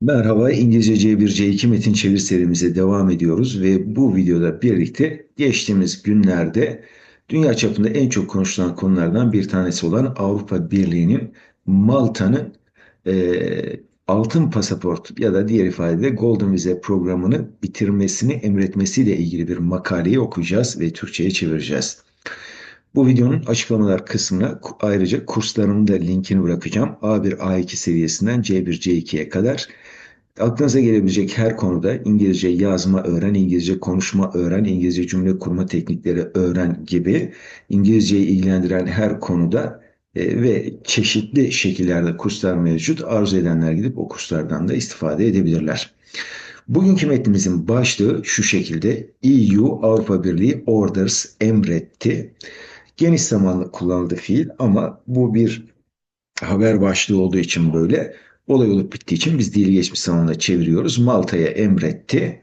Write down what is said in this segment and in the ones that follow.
Merhaba, İngilizce C1 C2 metin çeviri serimize devam ediyoruz ve bu videoda birlikte geçtiğimiz günlerde dünya çapında en çok konuşulan konulardan bir tanesi olan Avrupa Birliği'nin Malta'nın e, altın pasaport ya da diğer ifadede Golden Vize programını bitirmesini emretmesiyle ilgili bir makaleyi okuyacağız ve Türkçe'ye çevireceğiz. Bu videonun açıklamalar kısmına ayrıca kurslarımın da linkini bırakacağım. A1, A2 seviyesinden C1, C2'ye kadar Aklınıza gelebilecek her konuda İngilizce yazma öğren, İngilizce konuşma öğren, İngilizce cümle kurma teknikleri öğren gibi İngilizceyi ilgilendiren her konuda e, ve çeşitli şekillerde kurslar mevcut. Arzu edenler gidip o kurslardan da istifade edebilirler. Bugünkü metnimizin başlığı şu şekilde EU Avrupa Birliği Orders emretti. Geniş zamanlı kullanıldı fiil ama bu bir haber başlığı olduğu için böyle olay olup bittiği için biz dili geçmiş zamanla çeviriyoruz. Malta'ya emretti.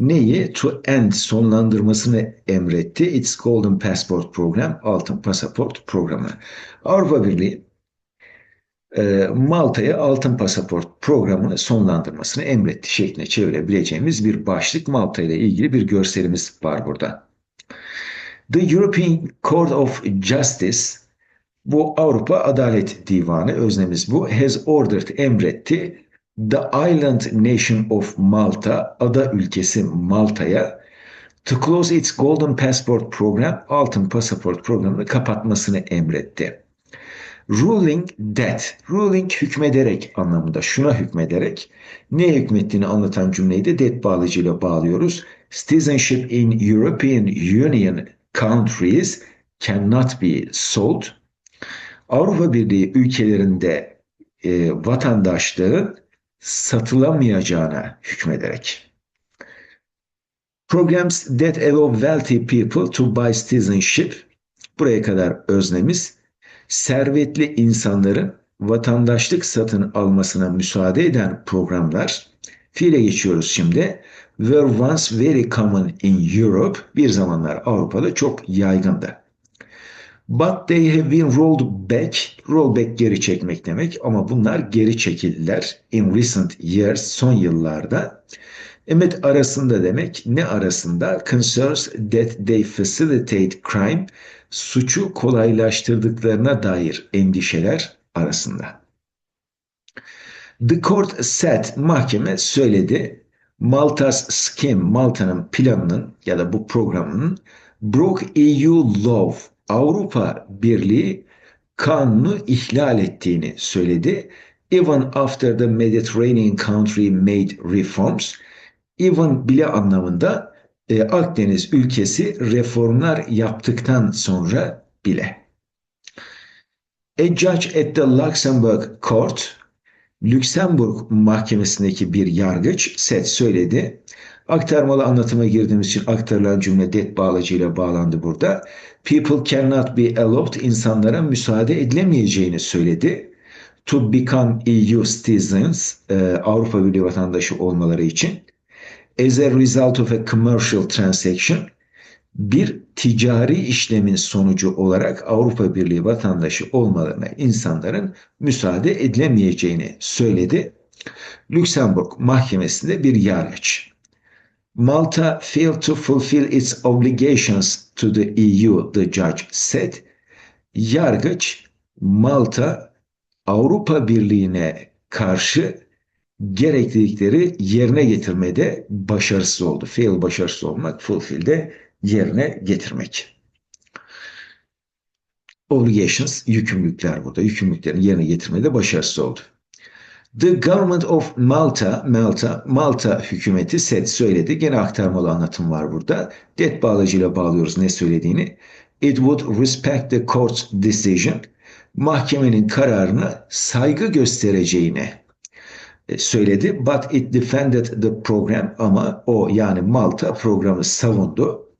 Neyi? To end sonlandırmasını emretti. It's Golden Passport Program, altın pasaport programı. Avrupa Birliği e, Malta'ya altın pasaport programını sonlandırmasını emretti şeklinde çevirebileceğimiz bir başlık. Malta ile ilgili bir görselimiz var burada. The European Court of Justice bu Avrupa Adalet Divanı öznemiz bu. Has ordered emretti. The Island Nation of Malta, ada ülkesi Malta'ya to close its Golden Passport program, altın pasaport programını kapatmasını emretti. Ruling that, ruling hükmederek anlamında, şuna hükmederek, ne hükmettiğini anlatan cümleyi de that bağlıcıyla bağlıyoruz. Citizenship in European Union countries cannot be sold Avrupa Birliği ülkelerinde e, vatandaşlığın satılamayacağına hükmederek. Programs that allow wealthy people to buy citizenship buraya kadar öznemiz servetli insanların vatandaşlık satın almasına müsaade eden programlar fiile geçiyoruz şimdi. Were once very common in Europe bir zamanlar Avrupa'da çok yaygındı. But they have been rolled back. Roll back geri çekmek demek ama bunlar geri çekildiler in recent years son yıllarda. Emet arasında demek ne arasında? Concerns that they facilitate crime suçu kolaylaştırdıklarına dair endişeler arasında. The court said mahkeme söyledi Malta's scheme Malta'nın planının ya da bu programının broke EU law Avrupa Birliği kanunu ihlal ettiğini söyledi. Even after the Mediterranean country made reforms, even bile anlamında e, Akdeniz ülkesi reformlar yaptıktan sonra bile. A judge at the Luxembourg Court, Lüksemburg mahkemesindeki bir yargıç set söyledi. Aktarmalı anlatıma girdiğimiz için aktarılan cümle det bağlacıyla bağlandı burada. People cannot be allowed insanlara müsaade edilemeyeceğini söyledi. To become EU citizens e, Avrupa Birliği vatandaşı olmaları için. As a result of a commercial transaction bir ticari işlemin sonucu olarak Avrupa Birliği vatandaşı olmalarına insanların müsaade edilemeyeceğini söyledi. Lüksemburg mahkemesinde bir yargıç. Malta failed to fulfill its obligations to the EU, the judge said. Yargıç, Malta Avrupa Birliği'ne karşı gereklilikleri yerine getirmede başarısız oldu. Fail başarısız olmak, fulfill de yerine getirmek. Obligations, yükümlülükler burada. Yükümlülüklerin yerine getirmede başarısız oldu. The government of Malta, Malta, Malta hükümeti said söyledi. Gene aktarmalı anlatım var burada. Det bağlacıyla bağlıyoruz ne söylediğini. It would respect the court's decision. Mahkemenin kararına saygı göstereceğini e, söyledi. But it defended the program ama o yani Malta programı savundu.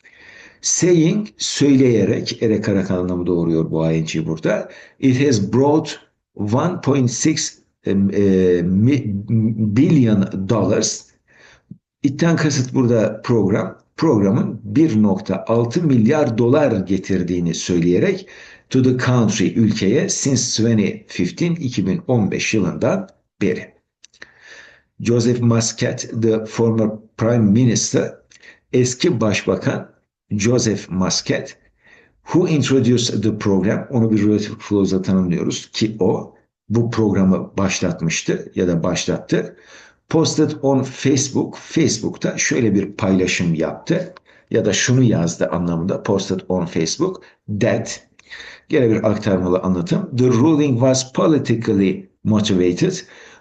Saying söyleyerek ere karak anlamı doğuruyor bu ing burada. It has brought 1.6 billion dollars. İtten kasıt burada program. Programın 1.6 milyar dolar getirdiğini söyleyerek to the country ülkeye since 2015 2015 yılından beri. Joseph Muscat, the former prime minister, eski başbakan Joseph Muscat, who introduced the program, onu bir relative clause'la tanımlıyoruz ki o bu programı başlatmıştı ya da başlattı. Posted on Facebook, Facebook'ta şöyle bir paylaşım yaptı ya da şunu yazdı anlamında posted on Facebook that gene bir aktarmalı anlatım. The ruling was politically motivated.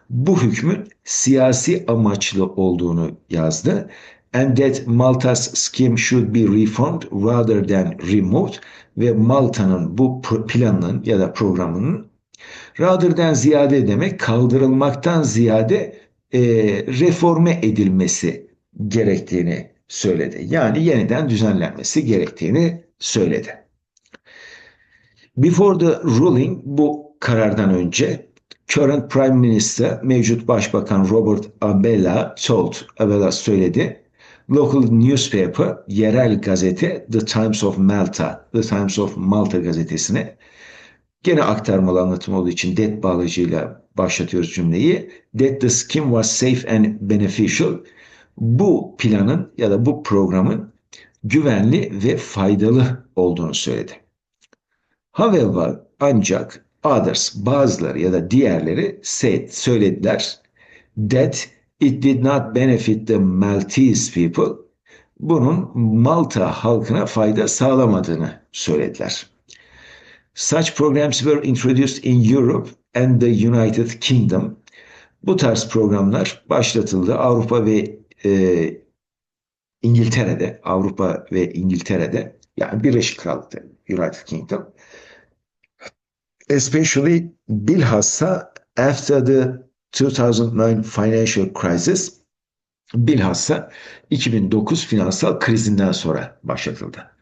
Bu hükmün siyasi amaçlı olduğunu yazdı. And that Malta's scheme should be reformed rather than removed ve Malta'nın bu planının ya da programının rather than ziyade demek kaldırılmaktan ziyade e, reforme edilmesi gerektiğini söyledi. Yani yeniden düzenlenmesi gerektiğini söyledi. Before the ruling bu karardan önce current prime minister mevcut başbakan Robert Abela told Abela söyledi local newspaper yerel gazete The Times of Malta The Times of Malta gazetesine gene aktarmalı anlatım olduğu için det bağlacıyla başlatıyoruz cümleyi. That the scheme was safe and beneficial bu planın ya da bu programın güvenli ve faydalı olduğunu söyledi. However, ancak others, bazıları ya da diğerleri said, söylediler that it did not benefit the Maltese people. Bunun Malta halkına fayda sağlamadığını söylediler. Such programs were introduced in Europe and the United Kingdom. Bu tarz programlar başlatıldı Avrupa ve e, İngiltere'de, Avrupa ve İngiltere'de yani Birleşik Krallık'ta, United Kingdom. Especially bilhassa after the 2009 financial crisis bilhassa 2009 finansal krizinden sonra başlatıldı.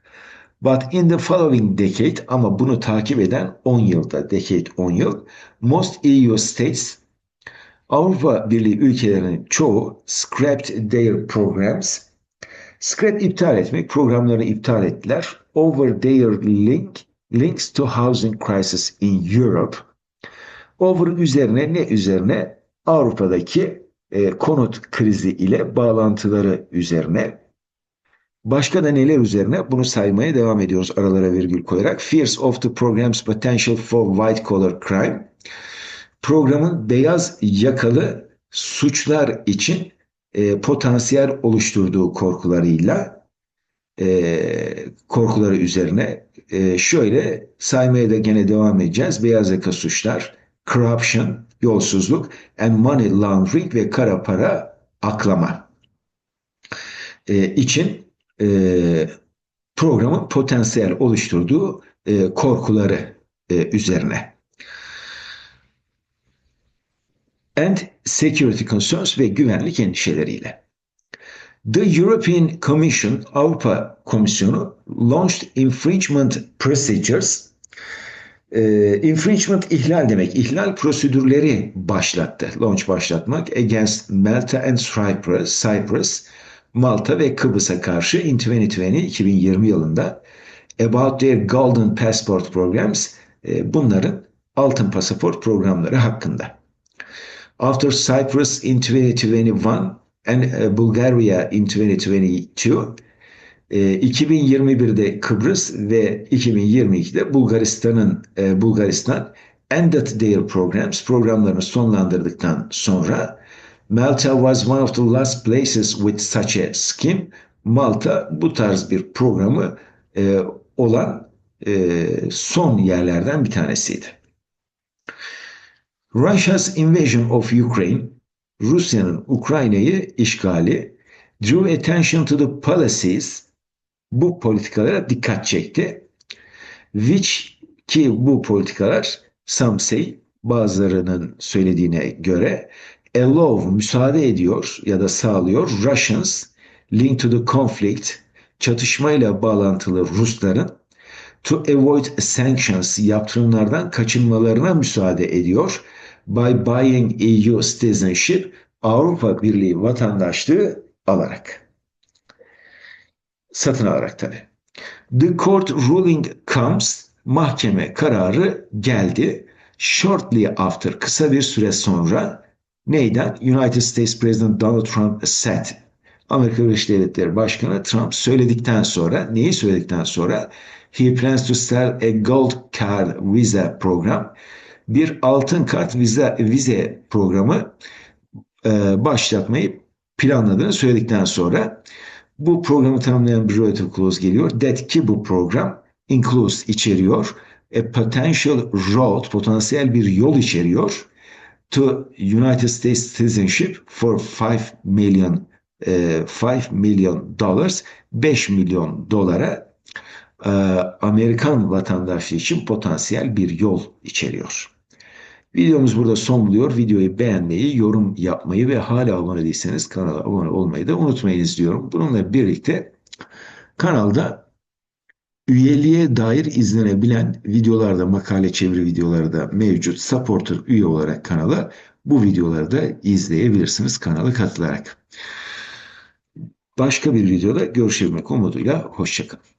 But in the following decade ama bunu takip eden 10 yılda, decade 10 yıl, most EU states Avrupa Birliği ülkelerinin çoğu scrapped their programs. Scrap iptal etmek, programlarını iptal ettiler. Over their link, links to housing crisis in Europe. Over üzerine ne üzerine? Avrupa'daki e, konut krizi ile bağlantıları üzerine. Başka da neler üzerine? Bunu saymaya devam ediyoruz aralara virgül koyarak. Fears of the program's potential for white collar crime programın beyaz yakalı suçlar için e, potansiyel oluşturduğu korkularıyla e, korkuları üzerine e, şöyle saymaya da gene devam edeceğiz. Beyaz yaka suçlar, corruption, yolsuzluk, and money laundering ve kara para aklama e, için e, programın potansiyel oluşturduğu e, korkuları e, üzerine. and security concerns ve güvenlik endişeleriyle. The European Commission, Avrupa Komisyonu launched infringement procedures. E, infringement ihlal demek. İhlal prosedürleri başlattı. Launch başlatmak against Malta and Cyprus, Cyprus Malta ve Kıbrıs'a karşı in 2020 2020 yılında about their golden passport programs e, bunların altın pasaport programları hakkında. After Cyprus in 2021 and uh, Bulgaria in 2022 2021'de e, Kıbrıs ve 2022'de Bulgaristan'ın e, Bulgaristan ended their programs programlarını sonlandırdıktan sonra Malta was one of the last places with such a scheme. Malta bu tarz bir programı e, olan son yerlerden bir tanesiydi. Russia's invasion of Ukraine, Rusya'nın Ukrayna'yı işgali, drew attention to the policies, bu politikalara dikkat çekti. Which ki bu politikalar some say, bazılarının söylediğine göre allow, müsaade ediyor ya da sağlıyor Russians linked to the conflict, çatışmayla bağlantılı Rusların to avoid sanctions, yaptırımlardan kaçınmalarına müsaade ediyor by buying EU citizenship Avrupa Birliği vatandaşlığı alarak. Satın alarak tabi. The court ruling comes mahkeme kararı geldi. Shortly after kısa bir süre sonra Neyden? United States President Donald Trump said. Amerika Birleşik Devletleri Başkanı Trump söyledikten sonra, neyi söyledikten sonra? He plans to start a gold card visa program. Bir altın kart vize, vize programı e, başlatmayı planladığını söyledikten sonra bu programı tanımlayan bir relative clause geliyor. That ki bu program includes içeriyor. A potential road, potansiyel bir yol içeriyor. To United States citizenship for 5 million 5 milyon dollars 5 milyon dolara e, Amerikan vatandaşlığı için potansiyel bir yol içeriyor. Videomuz burada son buluyor. Videoyu beğenmeyi, yorum yapmayı ve hala abone değilseniz kanala abone olmayı da unutmayınız diyorum. Bununla birlikte kanalda üyeliğe dair izlenebilen videolarda, makale çeviri videoları da mevcut. Supporter üye olarak kanala bu videoları da izleyebilirsiniz kanala katılarak. Başka bir videoda görüşebilmek umuduyla hoşçakalın.